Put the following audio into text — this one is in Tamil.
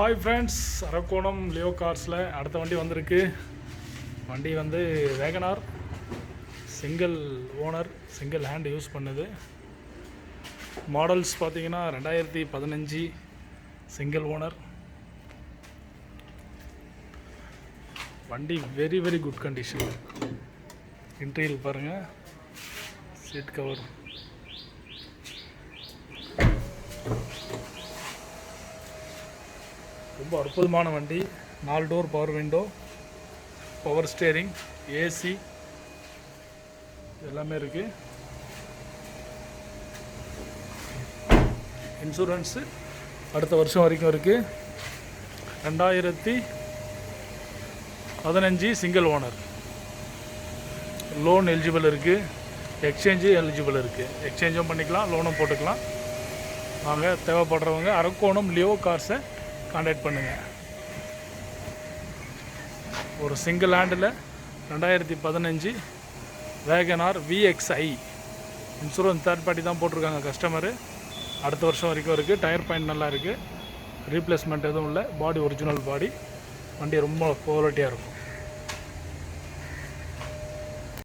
ஹாய் ஃப்ரெண்ட்ஸ் அரக்கோணம் லியோ கார்ஸில் அடுத்த வண்டி வந்திருக்கு. வண்டி வந்து WagonR single owner single hand use பண்ணுது. மாடல்ஸ் பார்த்தீங்கன்னா ரெண்டாயிரத்தி பதினஞ்சு சிங்கிள் ஓனர் வண்டி very very good condition interior பாருங்கள் சீட் கவர் ரொம்ப அற்புதமான வண்டி. நாலு door power window power steering AC எல்லாமே இருக்குது இன்சூரன்ஸு அடுத்த வருஷம் வரைக்கும் இருக்குது ரெண்டாயிரத்தி பதினஞ்சு சிங்கிள் ஓனர் லோன் எலிஜிபிள் இருக்குது எக்ஸ்சேஞ்சு எலிஜிபிள் இருக்குது எக்ஸ்சேஞ்சும் பண்ணிக்கலாம் லோனும் போட்டுக்கலாம். நாங்கள் தேவைப்படுறவங்க அரக்கோணம் லியோ கார்ஸை காண்டாக்ட் பண்ணுங்கள் ஒரு சிங்கிள் ஆண்டில் ரெண்டாயிரத்தி பதினஞ்சு WagonR VXI insurance third party தான் போட்டிருக்காங்க கஸ்டமரு அடுத்த வருஷம் வரைக்கும் இருக்குது டயர் பாயிண்ட் நல்லா இருக்குது ரீப்ளேஸ்மெண்ட் எதுவும் இல்லை. பாடி ஒரிஜினல் பாடி வண்டி ரொம்ப குவாலிட்டியாக இருக்கும்.